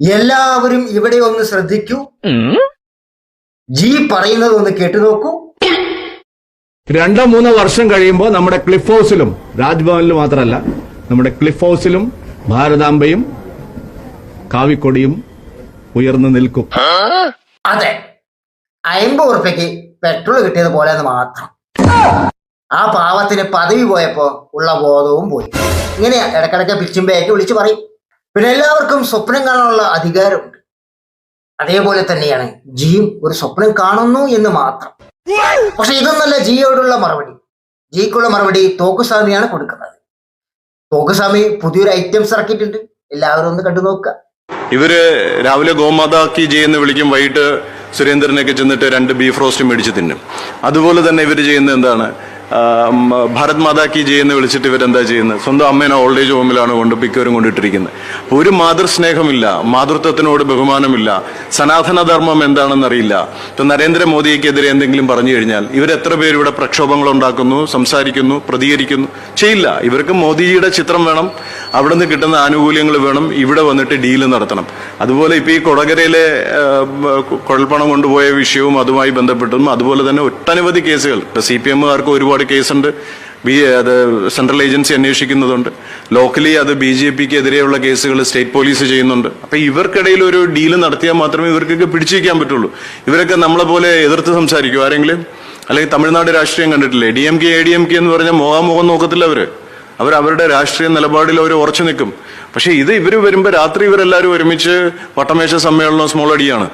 എല്ലാവരും ഇവിടെ ഒന്ന് ശ്രദ്ധിക്കൂ. ജി പറയുന്നത് ഒന്ന് കേട്ടു നോക്കൂ. രണ്ടോ മൂന്നോ വർഷം കഴിയുമ്പോൾ നമ്മുടെ ക്ലിഫ് ഹൗസിലും രാജ്ഭവനിൽ മാത്രമല്ല നമ്മുടെ ക്ലിഫ് ഹൗസിലും ഭാരതാംബയും കാവിക്കൊടിയും ഉയർന്നു നിൽക്കും. അതെ. അമ്പത് ഉറുപ്പ്യക്ക് പെട്രോൾ കിട്ടിയത് പോലെ എന്ന് മാത്രം. ആ പാവത്തിന് പദവി പോയപ്പോ ഉള്ള ബോധവും പോയി. ഇങ്ങനെയാ ഇടക്കിടക്ക് പിച്ചുമ്പേക്ക് വിളിച്ചു പറയും. പിന്നെ എല്ലാവർക്കും സ്വപ്നം കാണാനുള്ള അധികാരമുണ്ട്. അതേപോലെ തന്നെയാണ് ജിയും ഒരു സ്വപ്നം കാണുന്നു എന്ന് മാത്രം. പക്ഷെ ഇതൊന്നല്ല ജിയോടുള്ള മറുപടി. ജിക്കുള്ള മറുപടി തോക്കുസ്വാമിയാണ് കൊടുക്കുന്നത്. തോക്കുസ്വാമി പുതിയൊരു ഐറ്റംസ് ഇറക്കിയിട്ടുണ്ട്. എല്ലാവരും ഒന്ന് കണ്ടു നോക്കുക. ഇവർ രാവിലെ ഗോമാതാക്കി ജി എന്ന് വിളിക്കും വൈകിട്ട് സുരേന്ദ്രനൊക്കെ ചെന്നിട്ട് രണ്ട് ബീഫ് റോസ്റ്റ് മേടിച്ച് തിന്നും. അതുപോലെ തന്നെ ഇവർ ചെയ്യുന്നത് എന്താണ്? ഭാരത് മാതാ കി ജയെന്ന് വിളിച്ചിട്ട് ഇവരെന്താ ചെയ്യുന്നത്? സ്വന്തം അമ്മേനെ ഓൾഡ് ഏജ് ഹോമിലാണ് കൊണ്ട് പിക്കവരും കൊണ്ടിട്ടിരിക്കുന്നത്. ഒരു മാതൃസ്നേഹമില്ല മാതൃത്വത്തിനോട് ബഹുമാനമില്ല സനാതനധർമ്മം എന്താണെന്ന് അറിയില്ല ഇപ്പൊ നരേന്ദ്രമോദിക്കെതിരെ എന്തെങ്കിലും പറഞ്ഞു കഴിഞ്ഞാൽ ഇവരെത്ര പേര് ഇവിടെ പ്രക്ഷോഭങ്ങൾ ഉണ്ടാക്കുന്നു സംസാരിക്കുന്നു പ്രതികരിക്കുന്നു? ചെയ്യില്ല. ഇവർക്ക് മോദിജിയുടെ ചിത്രം വേണം അവിടെ നിന്ന് കിട്ടുന്ന ആനുകൂല്യങ്ങൾ വേണം ഇവിടെ വന്നിട്ട് ഡീൽ നടത്തണം. അതുപോലെ ഇപ്പോൾ ഈ കൊടകരയിലെ കുഴൽപ്പണം കൊണ്ടുപോയ വിഷയവും അതുമായി ബന്ധപ്പെട്ടതും അതുപോലെ തന്നെ ഒട്ടനവധി കേസുകൾ. ഇപ്പം സി പി എമ്മുകാർക്ക് ഒരുപാട് കേസുണ്ട്. ബി അത് സെൻട്രൽ ഏജൻസി അന്വേഷിക്കുന്നതുണ്ട്. ലോക്കലി അത് ബി ജെ പിക്ക് എതിരെയുള്ള കേസുകൾ സ്റ്റേറ്റ് പോലീസ് ചെയ്യുന്നുണ്ട്. അപ്പൊ ഇവർക്കിടയിൽ ഒരു ഡീൽ നടത്തിയാൽ മാത്രമേ ഇവർക്കൊക്കെ പിടിച്ചിരിക്കാൻ പറ്റുള്ളൂ. ഇവരൊക്കെ നമ്മളെ പോലെ എതിർത്ത് സംസാരിക്കും. ആരെങ്കിലും? അല്ലെങ്കിൽ തമിഴ്നാട് രാഷ്ട്രീയം കണ്ടിട്ടില്ലേ? D M K A D M K എന്ന് പറഞ്ഞാൽ മുഖാമുഖം നോക്കത്തില്ല അവർ. അവർ അവരുടെ രാഷ്ട്രീയ നിലപാടിൽ അവർ ഉറച്ചു നിൽക്കും. പക്ഷെ ഇത് ഇവർ വരുമ്പോൾ രാത്രി ഇവരെല്ലാവരും ഒരുമിച്ച് വട്ടമേശ സമ്മേളനം സ്മോൾ അടിയാണ്.